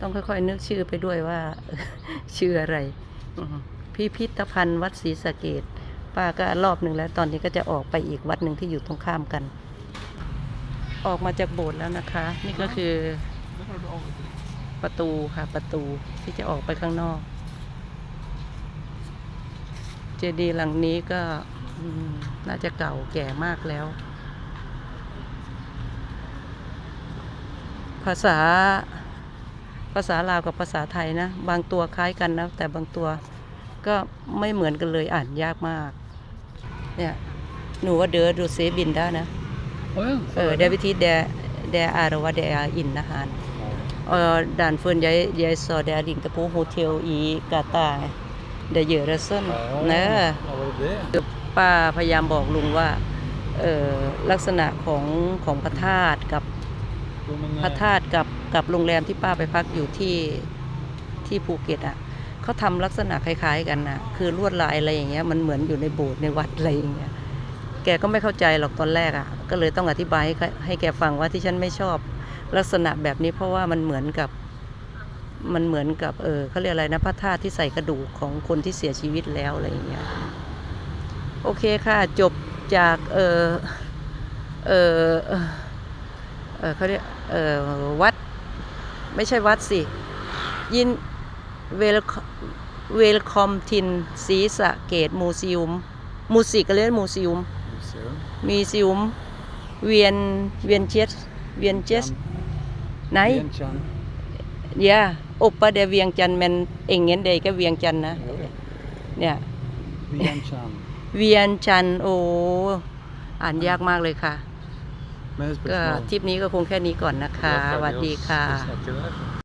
ต้องค่อยๆนึกชื่อไปด้วยว่า ชื่ออะไรอืมพิพิธภัณฑ์วัดศรีสะเกดป้าก็รอบหนึ่งแล้ว ตอนนี้ก็จะออกไปอีกวัดหนึ่งที่อยู่ตรงข้ามกัน ออกมาจากโบสถ์แล้วนะคะ นี่ก็คือประตูค่ะประตูที่จะออกไปข้างนอก เจดีย์หลังนี้ก็อืมน่าจะเก่าแก่มากแล้ว ภาษา ภาษาลาวกับภาษาไทยนะ บางตัวคล้ายกันนะ แต่บางตัวก็ไม่เหมือนกันเลยอ่านยากมาก เนี่ย หนูว่าเดอดูเซบินได้นะ Oh ja, เออ det betyder det er hva det er innehand. Og derfor jeg, jeg så det ringte på hotell i gata. Det gjør sånn. Ja, เนอะ ja, var det det? ป้าพยายามบอกลุงว่าเออลักษณะของของพระธาตุกับ Jo, men, พระธาตุกับกับโรงแรมที่ป้าไปพักอยู่ที่ที่ภูเก็ตอะเขาทำลักษณะคล้ายๆกันนะคือลวดลายอะไรอย่างเงี้ยมันเหมือนอยู่ในโบสถ์ในวัดอะไรอย่างเงี้ยแกก็ไม่เข้าใจหรอกตอนแรกอะก็เลยต้องอธิบายให้ให้แกฟังว่าที่ฉันไม่ชอบลักษณะแบบนี้เพราะว่ามันเหมือนกับมันเหมือนกับเออเขาเรียกอะไรนะพระธาตุที่ใส่กระดูกของคนที่เสียชีวิตแล้วอะไรอย่างเงี้ยโอเคค่ะจบจากเออเออ เอ่อเออเขาเรียกเออวัด ไม่ใช่วัดสิ ยินเวลเวลคอมทินศรีสะเกตมูซิอุมมูสิกก็เรียกมูซิอุม museum. มีซิอุมเวียนเวียนเจสเวียนเจสไหน Vientiane. ยาอุปเดเวียงจันทร์แมันเองเงี้ยเดก็เวียงจันทร์นะเนี่ย Vientiane. เวียนจันทร์โอ้อ่านยากมากเลยค่ะ Men det ก็ spørsmålet ทริปนี้ก็คงแค่นี้ก่อนนะคะสวัสดีค่ะ Vi snakker der.